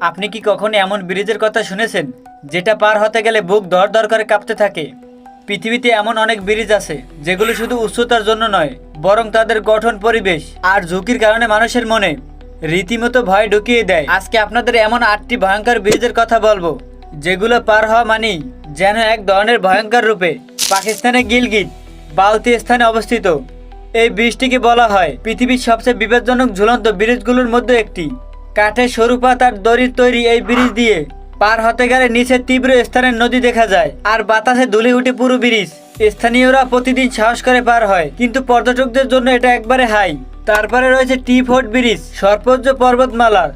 আপনি কি কখনো এমন ব্রিজের কথা শুনেছেন? যেটা পার হতে গেলে বুক দর দর করে কাঁপতে থাকে। পৃথিবীতে এমন অনেক ব্রিজ আছে, যেগুলো শুধু উচ্চতার জন্য নয়, বরং তাদের গঠন পরিবেশ আর ঝুঁকির কারণে মানুষের মনে রীতিমতো ভয় ঢুকিয়ে দেয়। আজকে আপনাদের এমন আটটি ভয়ঙ্কর ব্রিজের কথা বলব, যেগুলো পার হওয়া মানেই যেন এক ধরনের ভয়ঙ্কর রূপে পাকিস্তানের গিলগিট বালতি স্থানে অবস্থিত। এই ব্রিজটিকে বলা হয় পৃথিবীর সবচেয়ে বিপজ্জনক ঝুলন্ত ব্রিজগুলোর মধ্যে একটি। কাঠের সরু পাতার দড়ির তৈরি এই ব্রিজ দিয়ে পার হতে গেলে নিচে তীব্র স্থানের নদী দেখা যায় আর বাতাসে দুলে উঠে পুরো ব্রিজ। স্থানীয়রা প্রতিদিন সাহস করে পার হয়, কিন্তু পর্যটকদের জন্য এটা একবারে হাই। তারপরে রয়েছে টি ফোর্ট ব্রিজ, সর্বোচ্চ পর্বতমালার।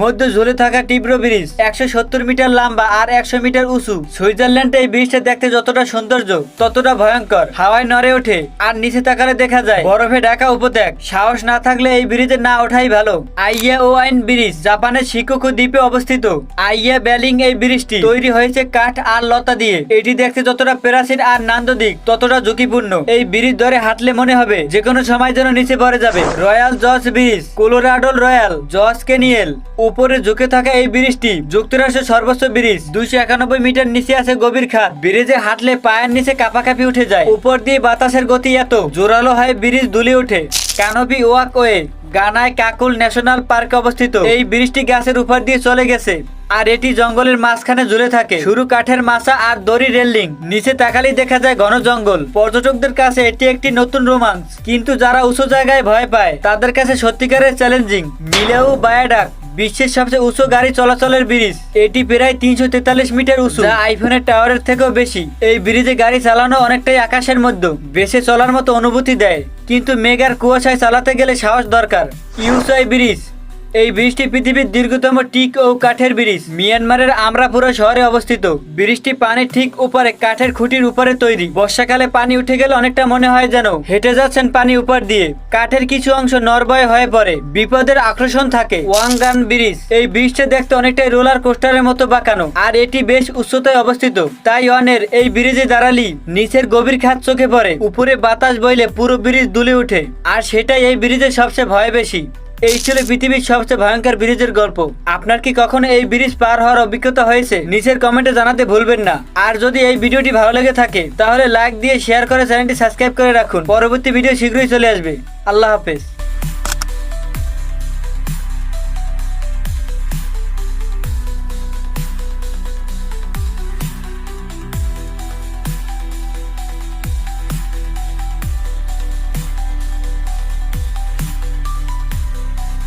মধ্যে ঝুলে থাকা তীব্র ব্রিজ, একশো সত্তর মিটার লম্বা আর একশো মিটার উঁচু। সুইজারল্যান্ডে এই ব্রিজটা দেখতে যতটা সৌন্দর্য, ততটা ভয়ঙ্কর। হাওয়ায় নড়ে ওঠে, আর নিচে তাকালে দেখা যায়, বরফে ঢাকা উপত্যক। সাহস না থাকলে এই ব্রিজে না ওঠাই ভালো। আইয়া ও আইন ব্রিজ, জাপানের শিকোকু দ্বীপে অবস্থিত। আইয়া ব্যালিং এই ব্রিজটি তৈরি হয়েছে কাঠ আর লতা দিয়ে। এটি দেখতে যতটা প্যারাসিট আর নান্দদিক ততটা ঝুঁকিপূর্ণ। এই ব্রিজ ধরে হাঁটলে মনে হবে যে কোনো সময় যেন নিচে পড়ে যাবে। রয়্যাল জজ ব্রিজ কোলোরাডোল রয়্যাল জজ কেনিয়েল। উপরে ঝুঁকে থাকা এই ব্রিজটি যুক্তরাষ্ট্রের সর্বোচ্চ ব্রিজ। দুইশো একানব্বই মিটার নিচে আছে গভীর খাত ব্রিজে হাঁটলে পায়ের নিচে কাপাকাপি উঠে যায়। উপর দিয়ে বাতাসের গতি এত, জোরালো হয় ব্রিজ দুলে ওঠে কানপি ওয়াকওয়ে, গানায় কাকুল ন্যাশনাল পার্কে অবস্থিত। এই ব্রিজটি গাছের উপর দিয়ে চলে গেছে আর এটি জঙ্গলের মাঝখানে ঝুলে থাকে। শুরু কাঠের মাছা আর দড়ি রেলিং, নিচে তাকালেই দেখা যায় ঘন জঙ্গল। পর্যটকদের কাছে এটি একটি নতুন রোমাঞ্চ। কিন্তু যারা উঁচু জায়গায় ভয় পায়, তাদের কাছে সত্যিকারের চ্যালেঞ্জিং, মিলেও বায়াডাক। বিশ্বের সবচেয়ে উঁচু গাড়ি চলাচলের ব্রিজ। এটি প্রায় তিনশো তেতাল্লিশ মিটার উঁচু। আইফোনের টাওয়ারের থেকেও বেশি। এই ব্রিজে গাড়ি চালানো অনেকটাই আকাশের মধ্যে। বেশে চলার মতো অনুভূতি দেয়। কিন্তু মেঘার কুয়াশায় চালাতে গেলে সাহস দরকার। ইউসাই ব্রিজ। এই ব্রিজটি পৃথিবীর দীর্ঘতম টিক ও কাঠের ব্রিজ। মিয়ানমারের আমরাপুরা শহরে অবস্থিত। ব্রিজটি পানির ঠিক উপরে, কাঠের খুঁটির উপরে তৈরি। বর্ষাকালে পানি উঠে গেলে অনেকটা মনে হয় যেন হেঁটে যাচ্ছেন পানি উপর দিয়ে। কাঠের কিছু অংশ নরবয় হয়ে পড়ে। বিপদের আকর্ষণ থাকে। Wangan bridge. এই ব্রিজটা দেখতে অনেকটাই রোলার কোস্টারের মতো বাঁকানো। আর এটি বেশ উচ্চতায় অবস্থিত। তাই অনের এই ব্রিজে দাঁড়ালি নিচের গভীর খাত চোখে পড়ে। উপরে বাতাস বইলে পুরো ব্রিজ দুলে ওঠে আর সেটাই এই ব্রিজের সবচেয়ে ভয় বেশি। এই ছিল পৃথিবীর সবচেয়ে ভয়ঙ্কর ব্রিজের গল্প। আপনার কি কখনো এই ব্রিজ পার হওয়ার অভিজ্ঞতা হয়েছে? নিচের কমেন্টে জানাতে ভুলবেন না। আর যদি এই ভিডিওটি ভালো লেগে থাকে, তাহলে লাইক দিয়ে শেয়ার করে চ্যানেলটি সাবস্ক্রাইব করে রাখুন। পরবর্তী ভিডিও শীঘ্রই চলে আসবে। আল্লাহ হাফেজ।